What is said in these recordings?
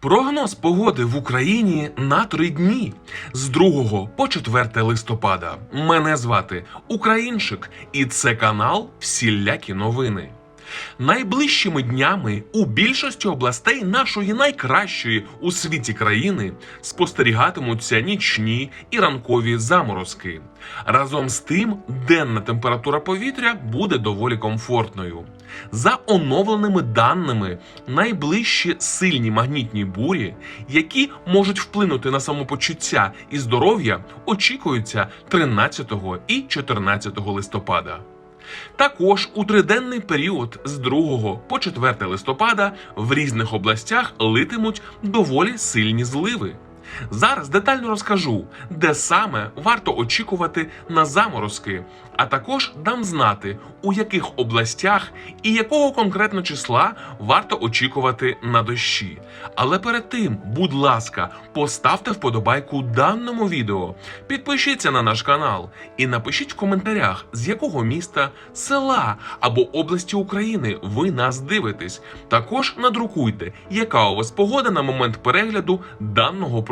Прогноз погоди в Україні на три дні з 2 по 4 листопада. Мене звати Українчик, і це канал Всілякі новини. Найближчими днями у більшості областей нашої найкращої у світі країни спостерігатимуться нічні і ранкові заморозки. Разом з тим, денна температура повітря буде доволі комфортною. За оновленими даними, найближчі сильні магнітні бурі, які можуть вплинути на самопочуття і здоров'я, очікуються 13 і 14 листопада. Також у триденний період з 2 по 4 листопада в різних областях литимуть доволі сильні зливи. Зараз детально розкажу, де саме варто очікувати на заморозки, а також дам знати, у яких областях і якого конкретно числа варто очікувати на дощі. Але перед тим, будь ласка, поставте вподобайку даному відео, підпишіться на наш канал і напишіть в коментарях, з якого міста, села або області України ви нас дивитесь. Також надрукуйте, яка у вас погода на момент перегляду даного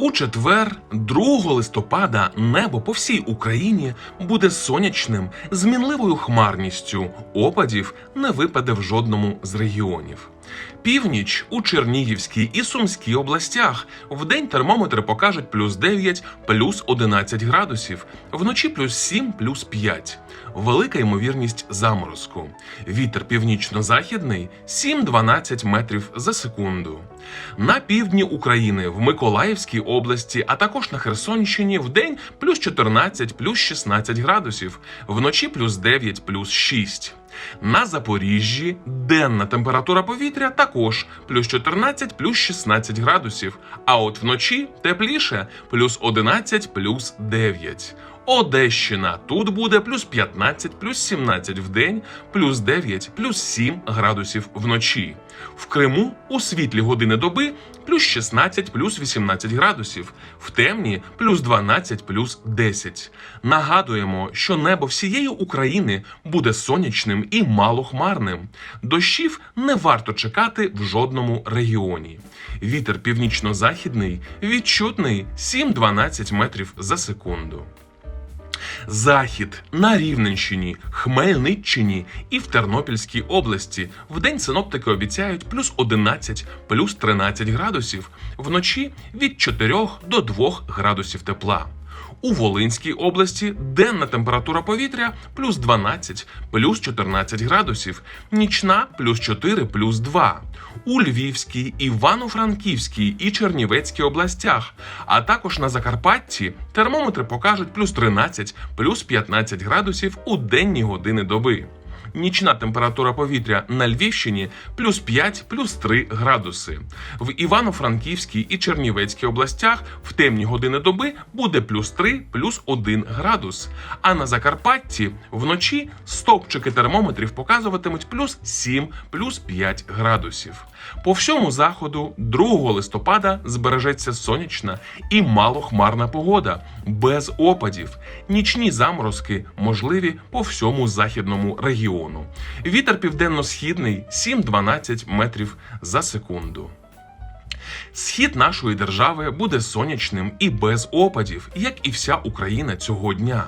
У четвер, 2 листопада, небо по всій Україні буде сонячним з мінливою хмарністю. Опадів не випаде в жодному з регіонів. Північ у Чернігівській і Сумській областях вдень термометри покажуть плюс 9, плюс 11 градусів, вночі плюс 7, плюс 5. Велика ймовірність заморозку. Вітер північно-західний 7-12 метрів за секунду. На півдні України в Миколаївській області, а також на Херсонщині вдень плюс 14, плюс 16 градусів, вночі плюс 9, плюс 6. На Запоріжжі денна температура повітря також плюс 14, плюс 16 градусів. А от вночі тепліше плюс 11, плюс 9. Одещина тут буде плюс 15, плюс 17 в день, плюс 9, плюс 7 градусів вночі. В Криму у світлі години доби плюс 16, плюс 18 градусів, в темні плюс 12, плюс 10. Нагадуємо, що небо всієї України буде сонячним і малохмарним. Дощів не варто чекати в жодному регіоні. Вітер північно-західний відчутний 7-12 метрів за секунду. Захід на Рівненщині, Хмельниччині і в Тернопільській області. Вдень синоптики обіцяють плюс 11, плюс 13 градусів, вночі від 4 до 2 градусів тепла. У Волинській області денна температура повітря плюс 12, плюс 14 градусів, нічна плюс 4, плюс 2. У Львівській, Івано-Франківській і Чернівецькій областях, а також на Закарпатті термометри покажуть плюс 13, плюс 15 градусів у денні години доби. Нічна температура повітря на Львівщині плюс 5, плюс 3 градуси. В Івано-Франківській і Чернівецькій областях в темні години доби буде плюс 3, плюс 1 градус. А на Закарпатті вночі стовпчики термометрів показуватимуть плюс 7, плюс 5 градусів. По всьому заходу 2 листопада збережеться сонячна і малохмарна погода без опадів. Нічні заморозки можливі по всьому західному регіону. Вітер південно-східний 7-12 метрів за секунду. Схід нашої держави буде сонячним і без опадів, як і вся Україна цього дня.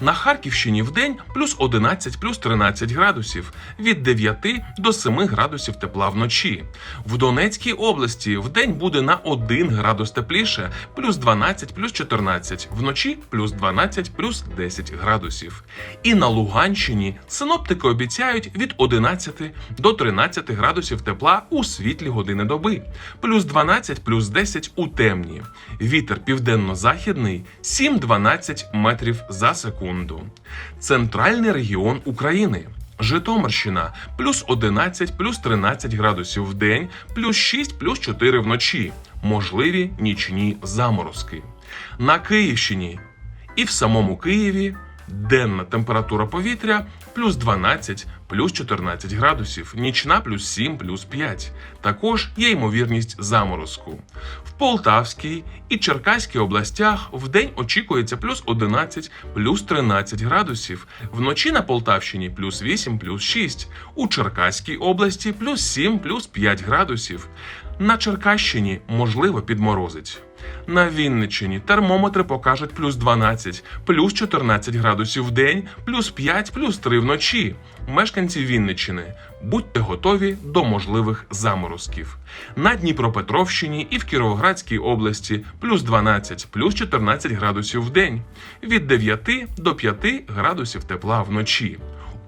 На Харківщині вдень плюс 11, плюс 13 градусів, від 9 до 7 градусів тепла вночі. В Донецькій області вдень буде на 1 градус тепліше, плюс 12, плюс 14, вночі плюс 12, плюс 10 градусів. І на Луганщині синоптики обіцяють від 11 до 13 градусів тепла у світлі години доби, плюс 12, плюс 10 у темні. Вітер південно-західний 7-12 метрів за секунду. Центральний регіон України. Житомирщина плюс 11, плюс 13 градусів в день, плюс 6, плюс 4 вночі. можливі нічні заморозки. На Київщині і в самому Києві денна температура повітря плюс 12, плюс 14 градусів, нічна плюс 7, плюс 5. Також є ймовірність заморозку. В Полтавській і Черкаській областях в день очікується плюс 11, плюс 13 градусів, вночі на Полтавщині плюс 8, плюс 6, у Черкаській області плюс 7, плюс 5 градусів. На Черкащині можливо підморозить. На Вінниччині термометри покажуть плюс 12, плюс 14 градусів в день, плюс 5, плюс 3 вночі. Мешканці Вінниччини, будьте готові до можливих заморозків. На Дніпропетровщині і в Кіровоградській області плюс 12, плюс 14 градусів в день, від 9 до 5 градусів тепла вночі.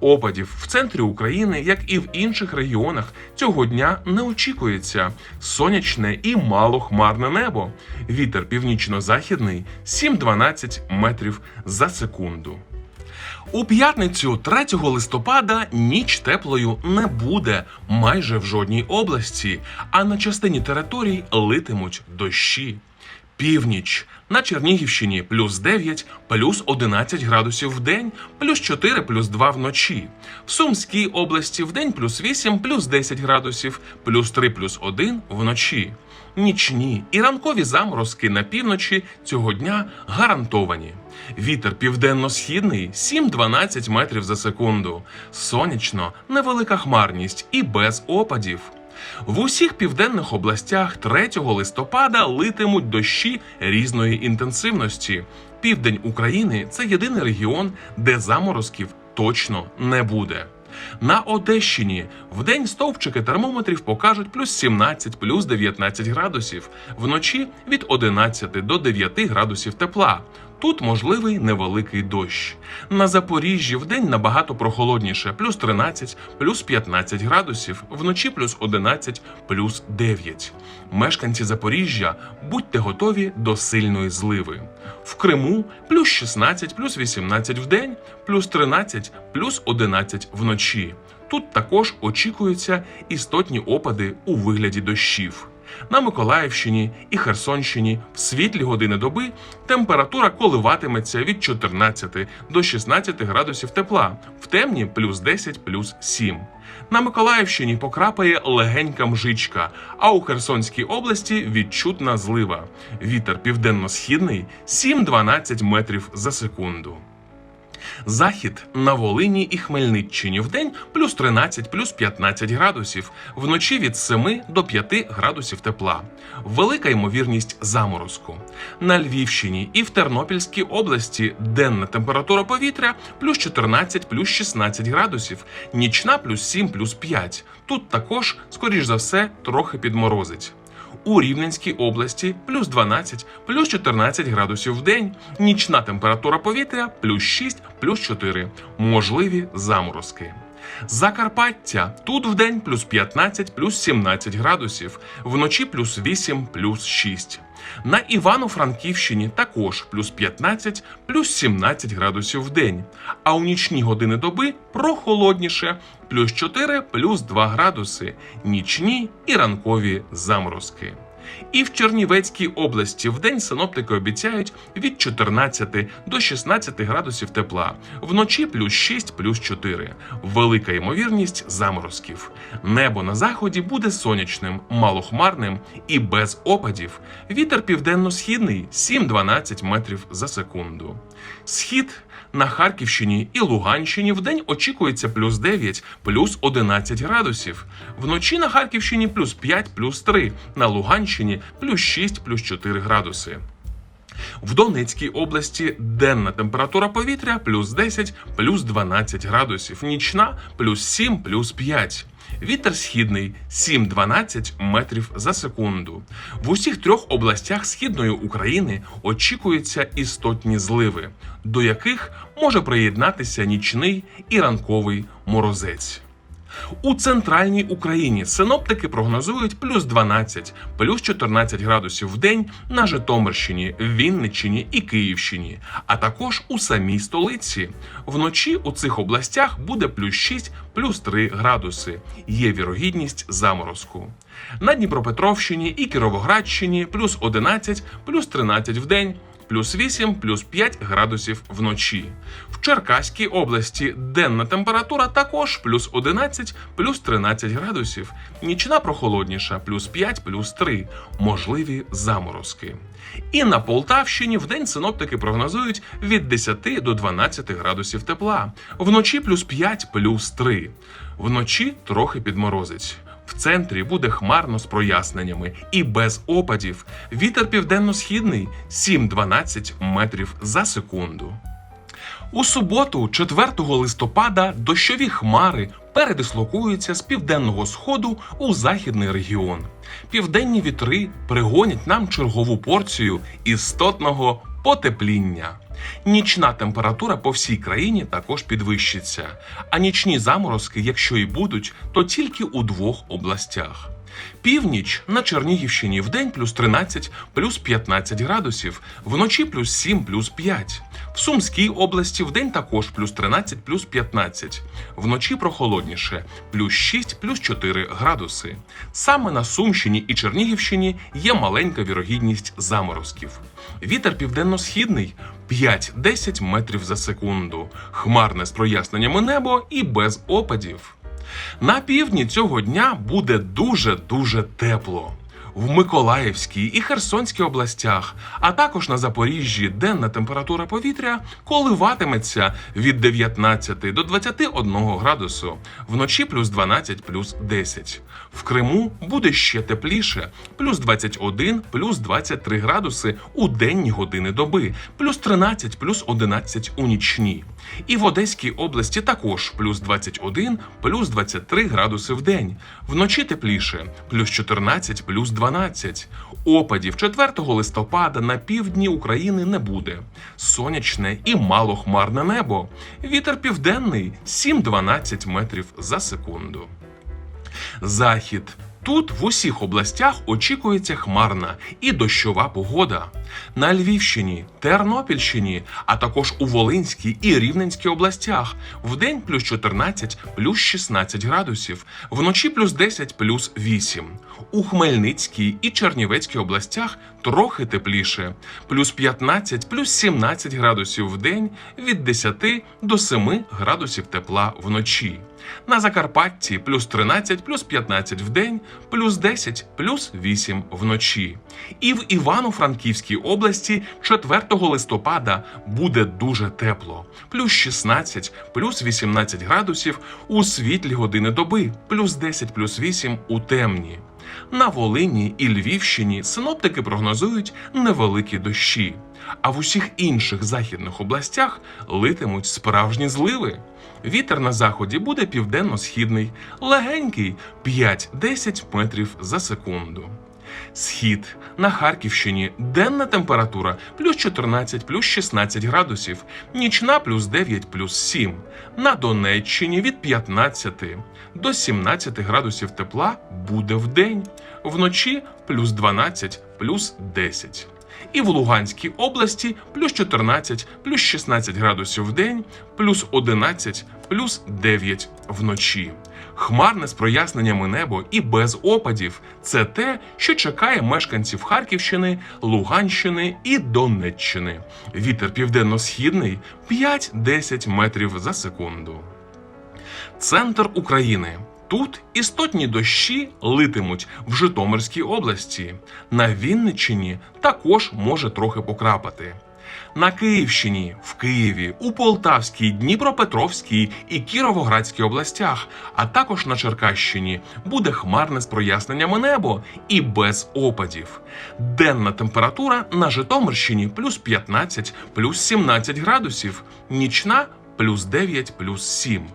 Опадів в центрі України, як і в інших регіонах, цього дня не очікується. Сонячне і малохмарне небо. Вітер північно-західний 7-12 метрів за секунду. У п'ятницю 3 листопада ніч теплою не буде майже в жодній області, а на частині територій литимуть дощі. Північ на Чернігівщині плюс 9, плюс 11 градусів в день, плюс 4, плюс 2 вночі. В Сумській області в день плюс 8, плюс 10 градусів, плюс 3, плюс 1 вночі. Нічні і ранкові заморозки на півночі цього дня гарантовані. Вітер південно-східний 7-12 метрів за секунду. Сонячно, невелика хмарність і без опадів. В усіх південних областях 3 листопада литимуть дощі різної інтенсивності. Південь України це єдиний регіон, де заморозків точно не буде. На Одещині в день стовпчики термометрів покажуть плюс 17, плюс 19 градусів, вночі від 11 до 9 градусів тепла. Тут можливий невеликий дощ. На Запоріжжі вдень набагато прохолодніше, плюс 13, плюс 15 градусів, вночі плюс 11, плюс 9. Мешканці Запоріжжя, будьте готові до сильної зливи. В Криму плюс 16, плюс 18 вдень, плюс 13, плюс 11 вночі. Тут також очікуються істотні опади у вигляді дощів. На Миколаївщині і Херсонщині в світлі години доби температура коливатиметься від 14 до 16 градусів тепла, в темні плюс 10, плюс 7. На Миколаївщині покрапає легенька мжичка, а у Херсонській області відчутна злива. Вітер південно-східний 7-12 метрів за секунду. Захід на Волині і Хмельниччині вдень плюс 13, плюс 15 градусів, вночі від 7 до 5 градусів тепла. Велика ймовірність заморозку. На Львівщині і в Тернопільській області денна температура повітря плюс 14, плюс 16 градусів, нічна плюс 7, плюс 5. Тут також, скоріш за все, трохи підморозить. У Рівненській області плюс 12, плюс 14 градусів в день, нічна температура повітря плюс 6, плюс 4, можливі заморозки. Закарпаття тут в день плюс 15, плюс 17 градусів, вночі плюс 8, плюс 6. На Івано-Франківщині також плюс 15, плюс 17 градусів в день. А у нічні години доби прохолодніше плюс 4, плюс 2 градуси, нічні і ранкові заморозки. І в Чернівецькій області в день синоптики обіцяють від 14 до 16 градусів тепла, вночі плюс 6, плюс 4. Велика ймовірність заморозків. Небо на заході буде сонячним, малохмарним і без опадів. Вітер південно-східний 7-12 метрів за секунду. Схід на Харківщині і Луганщині вдень очікується плюс 9, плюс 11 градусів. Вночі на Харківщині плюс 5, плюс 3, на Луганщині плюс 6, плюс 4 градуси. В Донецькій області денна температура повітря плюс 10, плюс 12 градусів, нічна плюс 7, плюс 5. Вітер східний 7-12 метрів за секунду. В усіх трьох областях східної України очікуються істотні зливи, до яких може приєднатися нічний і ранковий морозець. У центральній Україні синоптики прогнозують плюс 12, плюс 14 градусів в день на Житомирщині, Вінниччині і Київщині, а також у самій столиці. Вночі у цих областях буде плюс 6, плюс 3 градуси. Є вірогідність заморозку. На Дніпропетровщині і Кіровоградщині плюс 11, плюс 13 в день плюс 8, плюс 5 градусів вночі. В Черкаській області денна температура також плюс 11, плюс 13 градусів. Нічна прохолодніша плюс 5, плюс 3. Можливі заморозки. І на Полтавщині в день синоптики прогнозують від 10 до 12 градусів тепла. Вночі плюс 5, плюс 3. Вночі трохи підморозить. В центрі буде хмарно з проясненнями і без опадів. Вітер південно-східний 7-12 метрів за секунду. У суботу, 4 листопада, дощові хмари передислокуються з південного сходу у західний регіон. Південні вітри пригонять нам чергову порцію істотного потепління. Нічна температура по всій країні також підвищиться, а нічні заморозки, якщо і будуть, то тільки у двох областях. Північ на Чернігівщині в день плюс 13, плюс 15 градусів, вночі плюс 7, плюс 5. В Сумській області в день також плюс 13, плюс 15. Вночі прохолодніше плюс 6, плюс 4 градуси. Саме на Сумщині і Чернігівщині є маленька вірогідність заморозків. Вітер південно-східний 5-10 метрів за секунду. Хмарне з проясненнями небо і без опадів. На півдні цього дня буде дуже дуже тепло. В Миколаївській і Херсонській областях, а також на Запоріжжі денна температура повітря коливатиметься від 19 до 21 градусу, вночі плюс 12 плюс 10. В Криму буде ще тепліше, плюс 21 плюс 23 градуси у денні години доби, плюс 13 плюс 11 у нічні. І в Одеській області також плюс 21 плюс 23 градуси в день. Вночі тепліше, плюс 14 плюс 12. Опадів 4 листопада на півдні України не буде. Сонячне і малохмарне небо. Вітер південний 7-12 метрів за секунду. Захід. Тут в усіх областях очікується хмарна і дощова погода. На Львівщині, Тернопільщині, а також у Волинській і Рівненській областях вдень плюс 14, плюс 16 градусів, вночі плюс 10, плюс 8. У Хмельницькій і Чернівецькій областях трохи тепліше, плюс 15, плюс 17 градусів в день, від 10 до 7 градусів тепла вночі. На Закарпатті плюс 13, плюс 15 в день, плюс 10, плюс 8 вночі. І в Івано-Франківській області 4 листопада буде дуже тепло, плюс 16, плюс 18 градусів у світлі години доби, плюс 10, плюс 8 у темні. На Волині і Львівщині синоптики прогнозують невеликі дощі, а в усіх інших західних областях литимуть справжні зливи. Вітер на заході буде південно-східний, легенький 5-10 метрів за секунду. Схід на Харківщині денна температура плюс 14 плюс 16 градусів, нічна плюс 9 плюс 7. На Донеччині від 15 до 17 градусів тепла буде в день, вночі плюс 12 плюс 10. І в Луганській області плюс 14, плюс 16 градусів в день, плюс 11, плюс 9 вночі. Хмарне з проясненнями небо і без опадів це те, що чекає мешканців Харківщини, Луганщини і Донеччини. Вітер південно-східний 5-10 метрів за секунду. Центр України. Тут істотні дощі литимуть в Житомирській області. На Вінниччині також може трохи покрапати. На Київщині, в Києві, у Полтавській, Дніпропетровській і Кіровоградській областях, а також на Черкащині буде хмарне з проясненнями небо і без опадів. Денна температура на Житомирщині плюс 15, плюс 17 градусів, нічна плюс 9, плюс 7.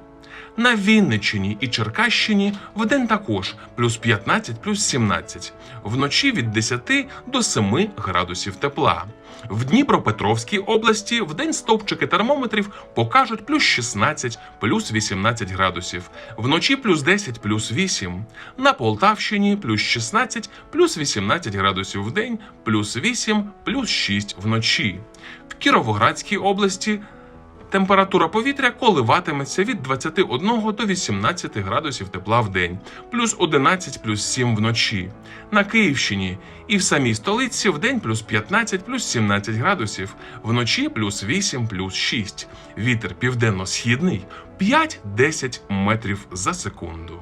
На Вінниччині і Черкащині вдень також плюс 15, плюс 17. Вночі від 10 до 7 градусів тепла. В Дніпропетровській області вдень стовпчики термометрів покажуть плюс 16, плюс 18 градусів. Вночі плюс 10, плюс 8. На Полтавщині плюс 16, плюс 18 градусів в день, плюс 8, плюс 6 вночі. В Кіровоградській області Температура повітря коливатиметься від 21 до 18 градусів тепла в день, плюс 11, плюс 7 вночі. На Київщині і в самій столиці в день плюс 15, плюс 17 градусів, вночі плюс 8, плюс 6. Вітер південно-східний 5-10 метрів за секунду.